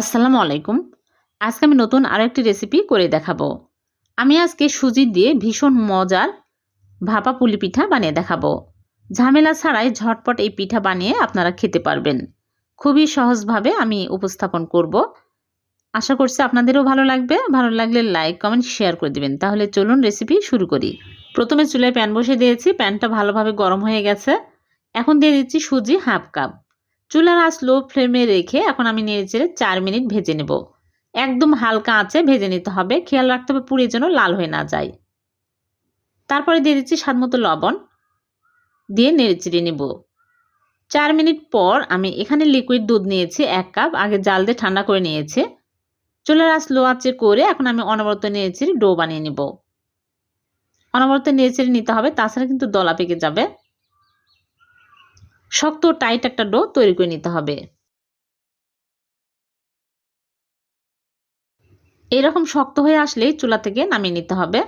আসসালামু আলাইকুম। আজকে আমি নতুন আরও একটি রেসিপি করে দেখাবো। আমি আজকে সুজি দিয়ে ভীষণ মজার ভাপা পুলি পিঠা বানিয়ে দেখাবো। ঝামেলা ছাড়াই ঝটপট এই পিঠা বানিয়ে আপনারা খেতে পারবেন। খুবই সহজভাবে আমি উপস্থাপন করব। আশা করছি আপনাদেরও ভালো লাগবে। ভালো লাগলে লাইক কমেন্ট শেয়ার করে দিবেন। তাহলে চলুন রেসিপি শুরু করি। প্রথমে চুলায় প্যান বসে দিয়েছি। প্যানটা ভালোভাবে গরম হয়ে গেছে। এখন দিয়ে দিচ্ছি সুজি হাফ কাপ। চুলার আঁচ লো ফ্লেমে রেখে এখন আমি নেড়ে চেড়ে চার মিনিট ভেজে নেব। একদম হালকা আঁচে ভেজে নিতে হবে। খেয়াল রাখতে হবে পুড়ে যেন লাল হয়ে না যায়। তারপরে দিয়ে দিচ্ছি স্বাদ মতো লবণ। দিয়ে নেড়ে চেড়ে নেব। চার মিনিট পর আমি এখানে লিকুইড দুধ নিয়েছি এক কাপ। আগে জাল দিয়ে ঠান্ডা করে নিয়েছি। চুলার আঁচ লো আঁচে করে এখন আমি অনবরত নেড়ে চেড়ে ডো বানিয়ে নেব। অনবরত নেড়ে চেড়ে নিতে হবে, তাছাড়া কিন্তু দলা পেকে যাবে। শক্ত, টাইট একটা ডো তৈরি করে নিতে হবে। এরকম শক্ত হয়ে আসলেই চুলা থেকে নামিয়ে নিতে হবে।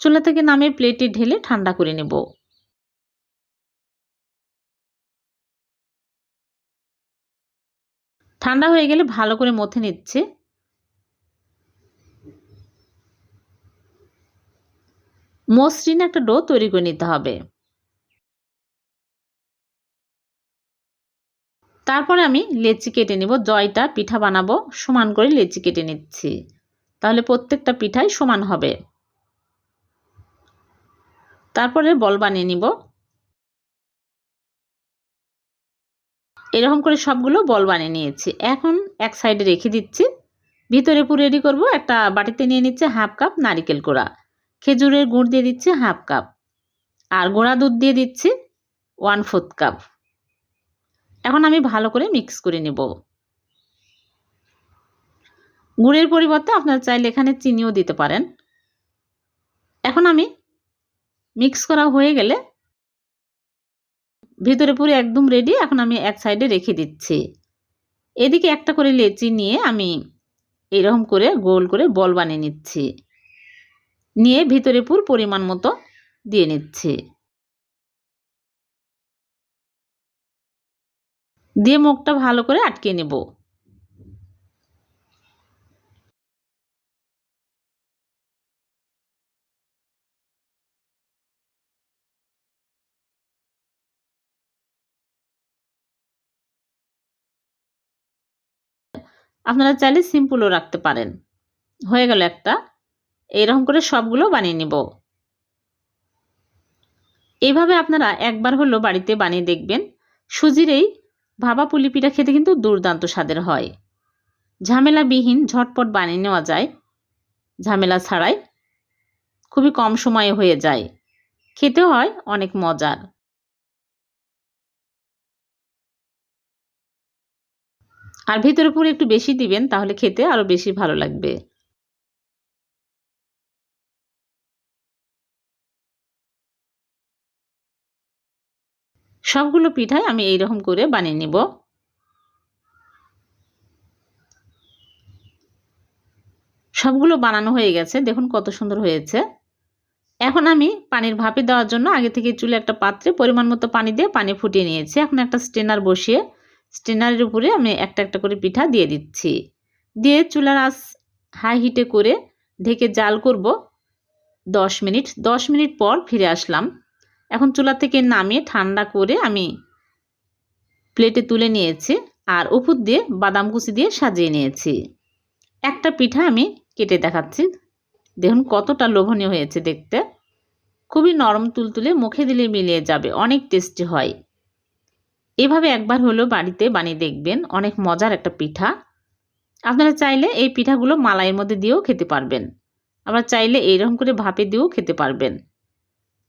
চুলা থেকে নামিয়ে প্লেটে ঢেলে ঠান্ডা করে নেব। ঠান্ডা হয়ে গেলে ভালো করে মথে নিচ্ছে। মসৃণ একটা ডো তৈরি করে নিতে হবে। তারপরে আমি লেচি কেটে নিব জয়টা পিঠা বানাবো, সমান করে লেচি কেটে নিচ্ছি। তাহলে প্রত্যেকটা পিঠাই সমান হবে। তারপরে বল বানিয়ে নিব। এরকম করে সবগুলো বল বানিয়ে নিয়েছি। এখন এক সাইডে রেখে দিচ্ছি। ভিতরে পুরো রেডি করব। একটা বাটিতে নিয়ে নিচ্ছে হাফ কাপ নারিকেল কোড়া খেজুরের গুড় দিয়ে দিচ্ছি হাফ কাপ। আর গোড়া দুধ দিয়ে দিচ্ছি ওয়ান ফোর্থ কাপ। এখন আমি ভালো করে মিক্স করে নেব। গুড়ের পরিবর্তে আপনারা চাইলে এখানে চিনিও দিতে পারেন। এখন আমি মিক্স করা হয়ে গেলে ভিতরে পুরো একদম রেডি এখন আমি এক সাইডে রেখে দিচ্ছি। এদিকে একটা করে লেচি নিয়ে আমি এরকম করে গোল করে বল বানিয়ে নিচ্ছি। নিয়ে ভিতরে পুর পরিমাণ মতো দিয়ে নিচ্ছি। দিয়ে মুখটা ভালো করে আটকে নেব। আপনারা চাইলে সিম্পলও রাখতে পারেন। হয়ে গেল একটা। এইরকম করে সবগুলো বানিয়ে নিব। এইভাবে আপনারা একবার হলো বাড়িতে বানিয়ে দেখবেন। সুজির এই ভাবা পুলি পিঠা খেতে কিন্তু দুর্দান্ত স্বাদের হয়। ঝামেলাবিহীন ঝটপট বানিয়ে নেওয়া যায়। ঝামেলা ছাড়াই খুবই কম সময়ে হয়ে যায়। খেতে হয় অনেক মজার। আর ভিতরে পুরো একটু বেশি দিবেন, তাহলে খেতে আরও বেশি ভালো লাগবে। সবগুলো পিঠাই আমি এইরকম করে বানিয়ে নিব। সবগুলো বানানো হয়ে গেছে, দেখুন কত সুন্দর হয়েছে। এখন আমি পানির ভাপে দেওয়ার জন্য আগে থেকে চুলে একটা পাত্রে পরিমাণ মতো পানি দিয়ে পানি ফুটিয়ে নিয়েছি। এখন একটা স্টেনার বসিয়ে স্টেনারের উপরে আমি একটা একটা করে পিঠা দিয়ে দিচ্ছি। দিয়ে চুলার আস হাই হিটে করে ঢেকে জাল করব দশ মিনিট। দশ মিনিট পর ফিরে আসলাম। এখন চুলা থেকে নামিয়ে ঠান্ডা করে আমি প্লেটে তুলে নিয়েছি আর উপর দিয়ে বাদাম কুচি দিয়ে সাজিয়ে নিয়েছি। একটা পিঠা আমি কেটে দেখাচ্ছি। দেখুন কতটা লোভনীয় হয়েছে দেখতে। খুবই নরম তুলতুলে মুখে দিলে মিলিয়ে যাবে, অনেক টেস্টি হয়। এভাবে একবার হলেও বাড়িতে বানিয়ে দেখবেন, অনেক মজার একটা পিঠা। আপনারা চাইলে এই পিঠাগুলো মালাইয়ের মধ্যে দিয়েও খেতে পারবেন। আবার চাইলে এইরকম করে ভাপে দিয়েও খেতে পারবেন।